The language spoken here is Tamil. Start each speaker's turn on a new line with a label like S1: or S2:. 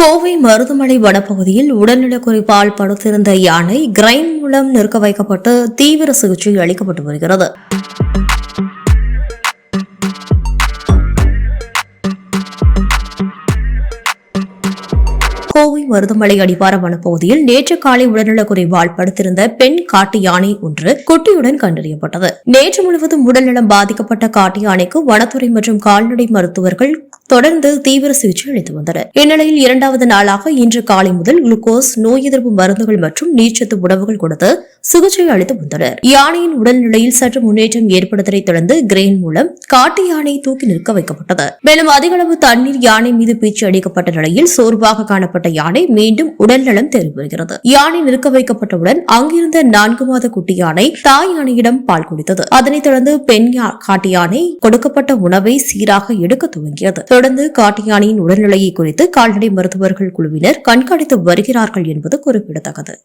S1: கோவை மருதமலை வனப்பகுதியில் உடல்நலக்குறைப்பால் படுத்திருந்த யானை கிரைன் மூலம் நிற்க வைக்கப்பட்டு தீவிர சிகிச்சை அளிக்கப்பட்டு வருகிறது. மருதமலை அடிவார வனப்பகுதியில் நேற்று காலை உடல்நலக்குறைவால் படுத்திருந்த பெண் காட்டு யானை ஒன்று குட்டியுடன் கண்டறியப்பட்டது. நேற்று முழுவதும் உடல்நலம் பாதிக்கப்பட்ட காட்டு யானைக்கு வனத்துறை மற்றும் கால்நடை மருத்துவர்கள் தொடர்ந்து தீவிர சிகிச்சை அளித்து வந்தனர். இந்நிலையில் இரண்டாவது நாளாக இன்று காலை முதல் குளுக்கோஸ் நோய் எதிர்ப்பு மருந்துகள் மற்றும் நீர்ச்சத்து உணவுகள் கொடுத்து சிகிச்சை அளித்து வந்தனர். யானையின் உடல்நிலையில் சற்று முன்னேற்றம் ஏற்படுவதை தொடர்ந்து கிரெயின் மூலம் காட்டு யானை தூக்கி நிற்க வைக்கப்பட்டது. மேலும் அதிக அளவு தண்ணீர் யானை மீது பீச்சு அடிக்கப்பட்ட நிலையில் சோர்வாக காணப்பட்ட யானை மீண்டும் உடல்நலம் தெரிவிக்கிறது யானை நிற்க வைக்கப்பட்டவுடன் அங்கிருந்த நான்கு மாத குட்டி யானை தாய் யானையிடம் பால் குடித்தது. அதனைத் தொடர்ந்து பெண் காட்டு யானை கொடுக்கப்பட்ட உணவை சீராக எடுக்க துவங்கியது. தொடர்ந்து காட்டு யானையின் உடல்நிலையை குறித்து கால்நடை மருத்துவர்கள் குழுவினர் கண்காணித்து வருகிறார்கள் என்பது குறிப்பிடத்தக்கது.